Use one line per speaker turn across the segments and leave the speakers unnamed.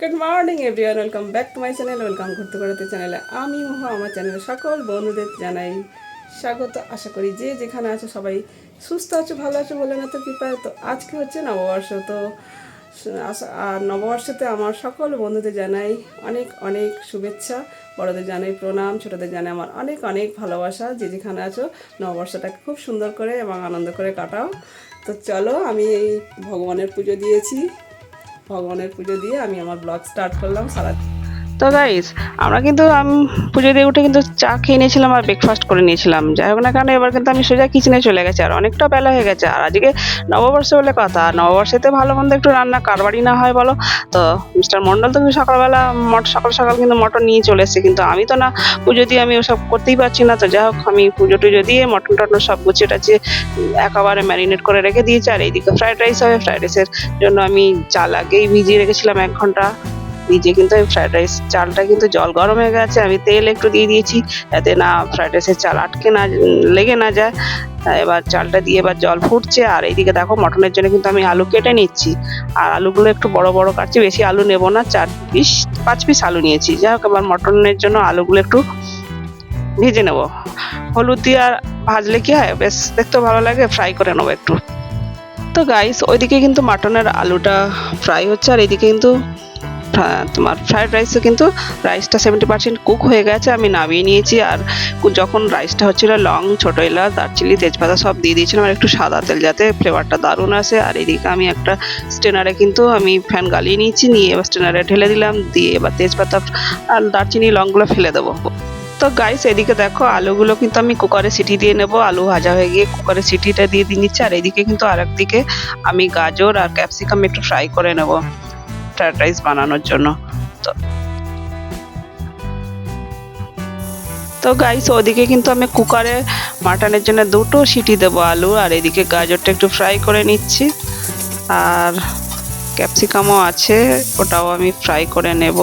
Good morning everyone welcome back to my channel welcome ঘুরতে ঘুরতে চ্যানেলে আমি মোহ, আমার চ্যানেলে সকল বন্ধুদের জানাই স্বাগত। আশা করি যে যেখানে আছো সবাই সুস্থ আছো, ভালো আছো বলে না তো কৃপায়। তো আজকে হচ্ছে নববর্ষ। তো আর নববর্ষতে আমার সকল বন্ধুদের জানাই অনেক অনেক শুভেচ্ছা। বড়দের জানাই প্রণাম, ছোটদের জানাই আমার অনেক অনেক ভালোবাসা। যে যেখানে আছো, নববর্ষটাকে খুব সুন্দর করে এবং আনন্দ করে কাটাও। তো চলো, আমি এই ভগবানের পুজো দিয়েছি। ভগবানের পুজো দিয়ে আমি আমার ব্লগ স্টার্ট করলাম সারা তো গাইস আমরা কিন্তু আমি পুজো দিয়ে উঠে কিন্তু চা খেয়ে নিয়েছিলাম আর ব্রেকফাস্ট করে নিয়েছিলাম। যাই হোক না কেন, এবার কিন্তু আমি সোজা কিচেনে চলে গেছি আর অনেকটা বেলা হয়ে গেছে। আর আজকে নববর্ষ বলে কথা, নববর্ষেতে ভালো মন্দ একটু রান্না কারবারই না হয় বলো? তো মিস্টার মন্ডল তো সকালবেলা মট, সকাল সকাল কিন্তু মটন নিয়ে চলে এসেছে, কিন্তু আমি তো না, পুজো দিয়ে আমি ওসব করতেই পারছি না। তো যাই হোক, আমি পুজো টুজো দিয়ে মটন টটন সব গুছিয়ে টাছিয়ে একেবারে ম্যারিনেট করে রেখে দিয়েছি। আর এইদিকে ফ্রাইড রাইস হবে ফ্রাইড রাইসের জন্য আমি চাল আগেই ভিজিয়ে রেখেছিলাম এক ঘণ্টা। ভিজে কিন্তু আমি ফ্রাইড রাইস চালটা কিন্তু জল গরম হয়ে গেছে, আমি তেল একটু দিয়ে দিয়েছি যাতে না ফ্রাইড রাইসের চাল আটকে না, লেগে না যায়। এবার চালটা দিয়ে এবার জল ফুটছে, আর এইদিকে দেখো মটনের জন্য কিন্তু আমি আলু কেটে নিচ্ছি। আর আলুগুলো একটু বড় বড় কাটছি, বেশি আলু নেব না, চার পিস, পাঁচ পিস আলু নিয়েছি। যাই হোক, এবার মটনের জন্য আলুগুলো একটু ভেজে নেব। হলুদ দিয়ে আর ভাজলে কি হয়? বেশ দেখতেও ভালো লাগে ফ্রাই করে নেব একটু। তো গাইস ওইদিকে কিন্তু মাটনের আলুটা ফ্রাই হচ্ছে, আর এইদিকে কিন্তু তোমার ফ্রাইড রাইসে কিন্তু রাইসটা সেভেন্টি পার্সেন্ট কুক হয়ে গেছে, আমি নামিয়ে নিয়েছি। আর যখন রাইসটা হচ্ছিল লং, ছোটো এলাচ, দারচিনি, তেজপাতা সব দিয়ে দিয়েছিলাম, আর একটু সাদা তেল যাতে ফ্লেভারটা দারুণ আসে। আর এদিকে আমি একটা স্টেনারে কিন্তু আমি ফ্যান গালিয়ে নিয়েছি, নিয়ে এবার স্টেনারে ঢেলে দিলাম, দিয়ে এবার তেজপাতা আর দারচিনি, লংগুলো ফেলে দেবো। তো গাইস এদিকে দেখো, আলুগুলো কিন্তু আমি কুকারে সিটি দিয়ে নেব, আলু ভাজা হয়ে গিয়ে কুকারে সিটিটা দিয়ে দিয়ে নিচ্ছি আর এদিকে কিন্তু আরেকদিকে আমি গাজর আর ক্যাপসিকাম একটু ফ্রাই করে নেব। ফ্রাইড রাইস বানানোর জন্য। তো তো গাইস ওদিকে কিন্তু আমি কুকারে মাটনের জন্য দুটো সিটি দেবো, আলু, আর এদিকে গাজরটা একটু ফ্রাই করে নিচ্ছি। আর ক্যাপসিকামও আছে, ওটাও আমি ফ্রাই করে নেব।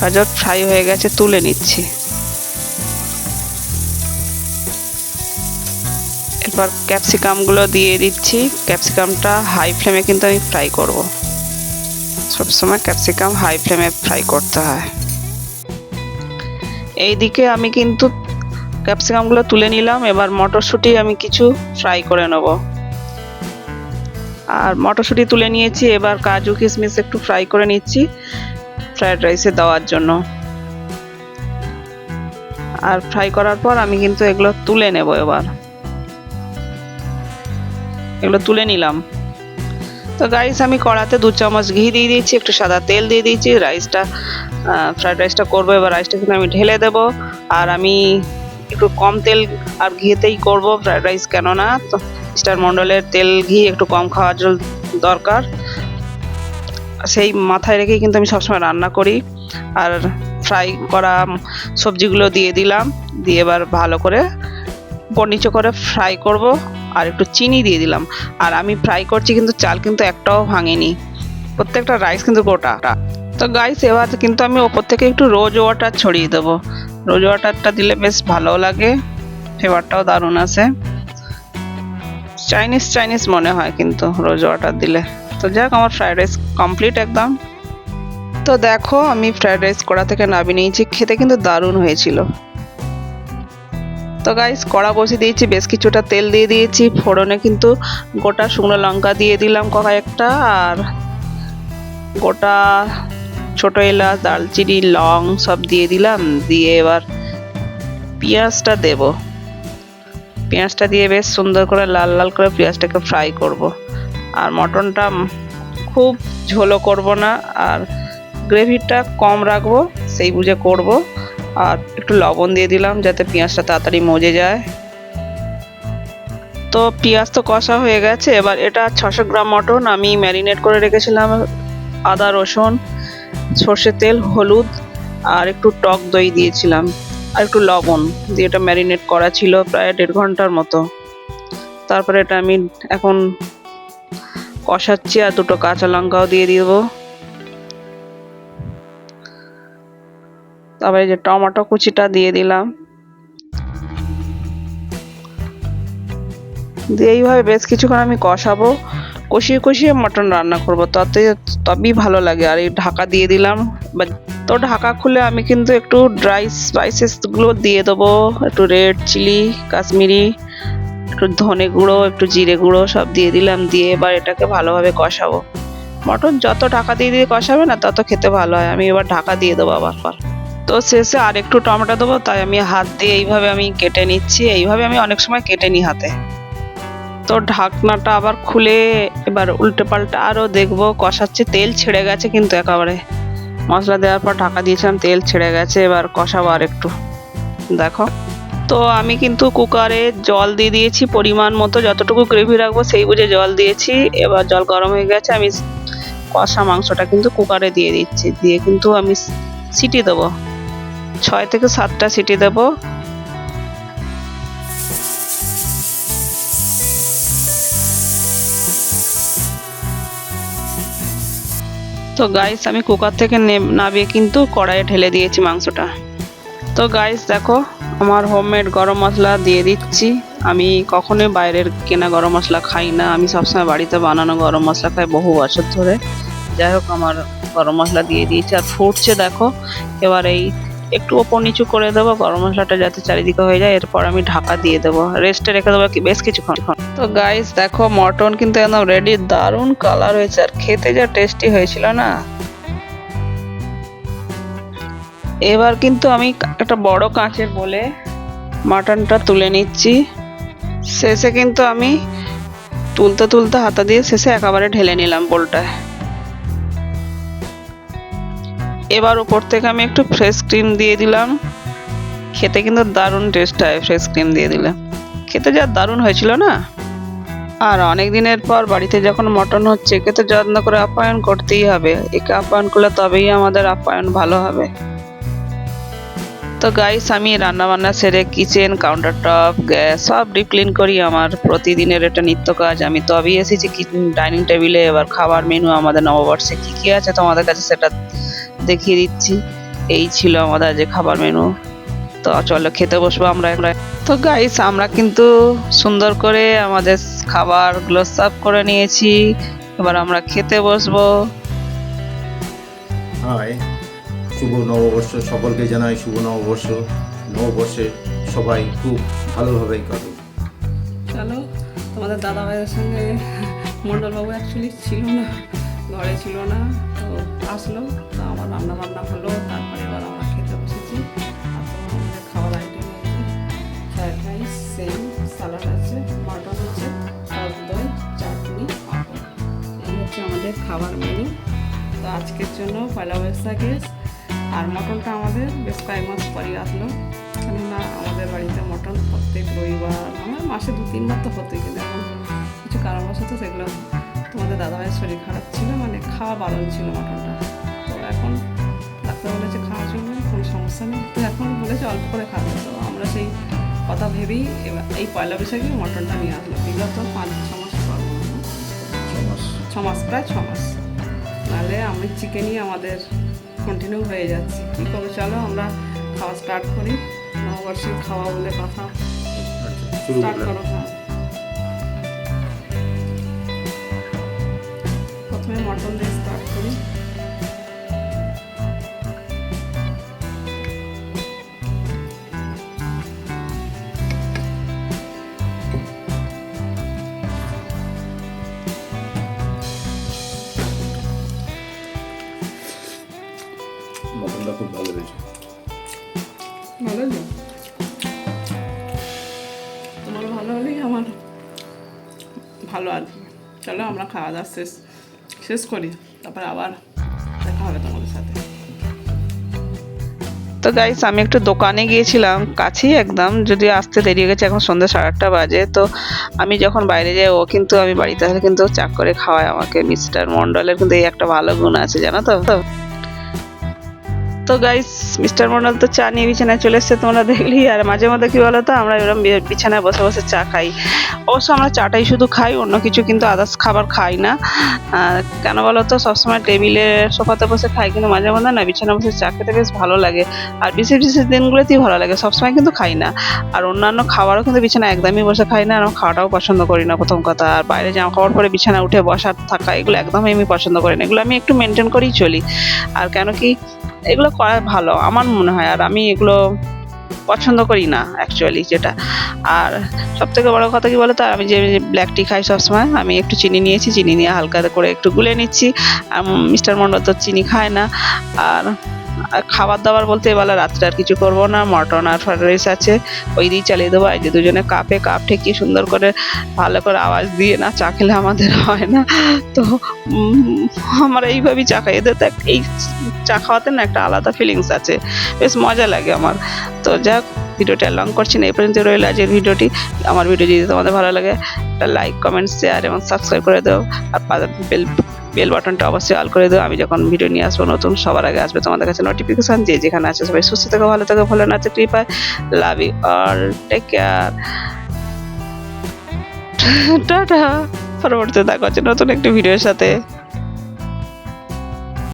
গাজর ফ্রাই হয়ে গেছে, তুলে নিচ্ছি। এরপর ক্যাপসিকামগুলো দিয়ে দিচ্ছি। ক্যাপসিকামটা হাই ফ্লেমে কিন্তু আমি ফ্রাই করব। সবসময় ক্যাপসিকাম হাই ফ্লেমে ফ্রাই করতে হয়। এইদিকে আমি কিন্তু ক্যাপসিকামগুলো তুলে নিলাম। এবার মটরশুঁটি আমি কিছু ফ্রাই করে নেব। আর মটরশুঁটি তুলে নিয়েছি। এবার কাজু কিশমিশ একটু ফ্রাই করে নিচ্ছি ফ্রায়েড রাইসে দেওয়ার জন্য। আর ফ্রাই করার পর আমি কিন্তু এগুলো তুলে নেব এবার। এগুলো তুলে নিলাম। তো গাইস আমি কড়াতে দু চামচ ঘি দিয়ে দিয়েছি, একটু সাদা তেল দিয়ে দিয়েছি রাইসটা ফ্রাইড রাইসটা করব, এবার রাইসটা কিন্তু আমি ঢেলে দেবো। আর আমি একটু কম তেল আর ঘিতেই করব ফ্রাইড রাইস কেননা তো স্টার মণ্ডলের তেল, ঘি একটু কম খাওয়ার জন্য দরকার। সেই মাথায় রেখেই কিন্তু আমি সবসময় রান্না করি। আর ফ্রাই করা সবজিগুলো দিয়ে দিলাম, দিয়ে এবার ভালো করে নিচে করে ফ্রাই করব। আর একটু চিনি দিয়ে দিলাম। আর আমি ফ্রাই করছি কিন্তু চাল কিন্তু একটাও ভাঙেনি। প্রত্যেকটা রাইস কিন্তু গোটা। তো গাইস এবার কিন্তু আমি ওপর থেকে একটু রোজ ওয়াটার ছড়িয়ে দেবো। রোজ ওয়াটারটা দিলে বেশ ভালো লাগে। ফ্লেভারটাও দারুণ আসে চাইনিজ চাইনিজ মনে হয় কিন্তু রোজ ওয়াটার দিলে। তো যাক, আমার ফ্রাইড রাইস কমপ্লিট একদম। তো দেখো, আমি ফ্রাইড রাইস কড়া থেকে নামিয়ে নিয়েছি। খেতে কিন্তু দারুণ হয়েছিল। তো গাইস কড়া বসিয়ে দিয়েছি, বেশ কিছুটা তেল দিয়ে দিয়েছি, ফোড়নে কিন্তু গোটা শুকনো লঙ্কা দিয়ে দিলাম কয়েকটা, আর গোটা ছোট এলাচ দালচিনি লং সব দিয়ে দিলাম, দিয়ে এবার পেঁয়াজটা দেব। পেঁয়াজটা দিয়ে বেশ সুন্দর করে লাল লাল করে পেঁয়াজটাকে ফ্রাই করব। আর মটনটা খুব ঝোলো করব না, আর গ্রেভিটা কম রাখব, সেই বুঝে করব। আর একটু লবণ দিয়ে দিলাম যাতে পেঁয়াজটা তাড়াতাড়ি মজে যায়। তো পেঁয়াজ তো কষা হয়ে গেছে, এবার এটা ছশো গ্রাম মটন আমি ম্যারিনেট করে রেখেছিলাম আদা, রসুন, সর্ষের তেল, হলুদ আর একটু টক দই দিয়েছিলাম আর একটু লবণ দিয়ে এটা ম্যারিনেট করা ছিল প্রায় দেড় ঘণ্টার মতো। তারপরে এটা আমি এখন কষাচ্ছি আর দুটো কাঁচা লঙ্কাও দিয়ে দেবো। তারপরে যে টমেটো কুচিটা দিয়ে দিলাম। দিয়ে এইভাবে বেশ কিছুক্ষণ আমি কষাবো।
কষিয়ে কষিয়ে মটন রান্না করব। তাতে তবেই ভালো লাগে। আর এই ঢাকা দিয়ে দিলাম। তো ঢাকা খুলে আমি কিন্তু একটু ড্রাই স্পাইসেসগুলো দিয়ে দেবো। একটু রেড চিলি, কাশ্মীরি, একটু ধনে গুঁড়ো, একটু জিরে গুঁড়ো সব দিয়ে দিলাম। দিয়ে এবার এটাকে ভালোভাবে কষাবো। মটন যত ঢাকা দিয়ে দিয়ে কষাবে না, তত খেতে ভালো হয়। আমি এবার ঢাকা দিয়ে দেবো আবার। তো শেষে আর একটু টমেটো দেবো, তাই আমি হাত দিয়ে এইভাবে আমি কেটে নিচ্ছি। এইভাবে আমি অনেক সময় কেটে নিই হাতে। তো ঢাকনাটা আবার খুলে এবার উল্টে পাল্টে আরও দেখব, কষাচ্ছে, তেল ছেড়ে গেছে কিন্তু একেবারে। মশলা দেওয়ার পর ঢাকা দিয়েছিলাম, তেল ছেড়ে গেছে, এবার কষাবো আর একটু দেখো। তো আমি কিন্তু কুকারে জল দিয়ে দিয়েছি পরিমাণ মতো, যতটুকু গ্রেভি রাখব সেই বুঝে জল দিয়েছি। এবার জল গরম হয়ে গেছে, আমি কষা মাংসটা কিন্তু কুকারে দিয়ে দিচ্ছি। দিয়ে কিন্তু আমি সিটি দেবো। ছয় থেকে সাতটা সিটি দেবো। তো গাইস আমি কুকার থেকে নামিয়ে কিন্তু কড়াইয়ে ঢেলে দিয়েছি মাংসটা। তো গাইস দেখো, আমার হোমমেড গরম মশলা দিয়ে দিচ্ছি। আমি কখনোই বাইরের কেনা গরম মশলা খাই না। আমি সবসময় বাড়িতে বানানো গরম মশলা খাই বহু বছর ধরে। যাই হোক, আমার গরম মশলা দিয়ে দিয়েছি। আর ফুটছে, দেখো, এবার এই একটু ওপর নিচু করে দেবো, গরম মশলাটা যাতে চারিদিকে হয়ে যায়, এরপর আমি ঢাকা দিয়ে দেবো। রেস্টে রেখে দেবো বেশ কিছুক্ষণ। তো গাইস দেখো মটন কিন্তু একদম রেডি দারুণ কালার হয়েছে। আর খেতে যা টেস্টি হয়েছিল না। এবার কিন্তু আমি একটা বড় কাঁচের বলে মাটনটা তুলে নিচ্ছি। শেষে কিন্তু আমি তুলতে তুলতে হাতা দিয়ে শেষে একেবারে ঢেলে নিলাম বোলটায় এবার উপর থেকে আমি একটু ফ্রেশ ক্রিম দিয়ে দিলাম। খেতে কিন্তু দারুণ টেস্ট হয় ফ্রেশ ক্রিম দিয়ে দিলে। খেতে যা দারুণ হয়েছিল না? আর অনেক দিনের পর বাড়িতে যখন মটন হচ্ছে, একে তো যত্ন করে আপ্যায়ন করতেই হবে। একে আপ্যায়ন করলে তবেই আমাদের আপ্যায়ন ভালো হবে। তো গাইস আমি রান্না বান্না সেরে কিচেন কাউন্টার টপ গ্যাস সব ডিপ ক্লিন করি আমার। প্রতিদিনের এটা নিত্য কাজ। আমি তবেই এসেছি ডাইনিং টেবিলে এবার খাবার মেনু আমাদের নববর্ষে কী কী আছে তোমাদের কাছে সেটা দেখিয়ে দিচ্ছি। এই ছিল আমাদের যে খাবার মেনু তো চলো খেতে বসবো আমরা আমরা তো গাইস আমরা কিন্তু সুন্দর করে আমাদের খাবারগুলো সার্ভ করে নিয়েছি। এবার আমরা খেতে বসবো।
হাই শুভ নববর্ষ। সকলকে জানাই শুভ নববর্ষ। নববর্ষে সবাই খুব ভালোভাবেই কাটুক।
চলো তোমাদের দাদা ভাইয়ের সঙ্গে মণ্ডলবাবু অ্যাকচুয়ালি ছিল না ঘরে ছিল না। আসলো, তো আমার রান্না বান্না হলো, তারপরে এবার আমরা খেতে বসেছি। আমাদের খাওয়ার item fried rice same salad আছে মাটন আছে দই চাটনি এই হচ্ছে আমাদের খাবার মেনু তো আজকের জন্য পয়লা বৈশাখে আর মটনটা আমাদের বেশ কয়েক মাস পরই আসলো। কেননা আমাদের বাড়িতে মটন প্রত্যেক রবিবার, আমার মাসে দু তিনবার তো হতোই, কিন্তু এখন কিছু কারণবশত সেগুলো তোমাদের দাদাভাইয়ের শরীর খারাপ ছিল মানে খাওয়া বারণ ছিল মটনটা তো এখন ডাক্তার বলেছে খাওয়ার জন্য কোনো সমস্যা নেই। তো এখন বলেছে অল্প করে খাবে। তো আমরা সেই কথা ভেবেই এবার এই পয়লা বৈশাখে মটনটা নিয়ে আসলো বিগত পাঁচ ছ মাস ছ মাস। প্রায় ছ মাস। নাহলে আমি চিকেনই আমাদের কন্টিনিউ হয়ে যাচ্ছে। কী করব চলো আমরা খাওয়া স্টার্ট করি। নববর্ষের খাওয়া বলে কথা। স্টার্ট করো হ্যাঁ।
ভালো
তোমার ভালো হলেই আমার ভালো আর। চলো আমরা খাওয়া দাওয়া শেষ শেষ করি, তারপর আবার দেখা হবে তোমাদের সাথে।
তো গাইস আমি একটু দোকানে গিয়েছিলাম, কাছেই একদম যদি আসতে দেরি হয়ে গেছে, এখন সন্ধ্যা সাড়ে আটটা বাজে, তো আমি যখন বাইরে যাই, ও কিন্তু আমি বাড়িতে আসলে কিন্তু চাক করে খাওয়ায় আমাকে মিস্টার মন্ডলের কিন্তু এই একটা ভালো গুণ আছে, জানো তো?
তো গাইস মিস্টার মন্ডল তো চা নিয়ে বিছানায় চলে এসছে, তোমরা দেখলি, আর মাঝে মধ্যে কি বলতো, আমরা এরকম বিছানায় বসে বসে চা খাই। অবশ্য আমরা চাটাই শুধু খাই, অন্য কিছু কিন্তু আদার্স খাবার খাই না। কেন বলো তো সবসময় টেবিলে, সোফাতে বসে খাই, কিন্তু মাঝে মধ্যে না, বিছানায় বসে চা খেতে বেশ ভালো লাগে। আর বিশেষ বিশেষ দিনগুলোতেই ভালো লাগে, সবসময় কিন্তু খাই না। আর অন্যান্য খাবারও কিন্তু বিছানায় একদমই বসে খাই না, আর আমি খাওয়াটাও পছন্দ করি না, প্রথম কথা। আর বাইরে জামা কাপড় পরে বিছানা উঠে বসা থাকা, এগুলো একদমই আমি পছন্দ করি না, এগুলো আমি একটু মেনটেন করেই চলি। আর কেন কি এগুলো করা ভালো, আমার মনে হয়। আর আমি এগুলো পছন্দ করি না অ্যাকচুয়ালি যেটা। আর সব থেকে বড়ো কথা কি তো আমি যে ব্ল্যাক টি খাই সবসময়, আমি একটু চিনি নিয়েছি, চিনি নিয়ে হালকা করে একটু গুলে নিচ্ছি। আর মিস্টার মন্ডল তো চিনি খায় না। আর খাবার দাবার বলতে এবেলা রাত্রে আর কিছু করব না, মটন আর ফ্রাইড রাইস আছে। ওই দিয়ে চালিয়ে দেবো যে দুজনে কাপে কাপ ঠেকিয়ে সুন্দর করে ভালো করে আওয়াজ দিয়ে না, চা খেলে আমাদের হয় না। তো আমরা এইভাবেই চা খাই এদের তো এই চা খাওয়াতে না একটা আলাদা ফিলিংস আছে। বেশ মজা লাগে আমার। তো যাক, ভিডিওটা লং করছি না, এই পর্যন্ত রইল আজকের ভিডিওটি। আমার ভিডিও যদি তোমাদের ভালো লাগে, একটা লাইক কমেন্ট শেয়ার এবং সাবস্ক্রাইব করে দাও। আর বেল বেল বাটনটা অবশ্যই অল করে দেবো আমি যখন ভিডিও নিয়ে আসব নতুন, সবার আগে আসবে তোমাদের কাছে নোটিফিকেশান যে যেখানে আছে সবাই সুস্থ থাকো, ভালো থাকো ভালো না Kripa love you all take care tata. পরবর্তীতে দেখা হচ্ছে নতুন একটি ভিডিওর সাথে।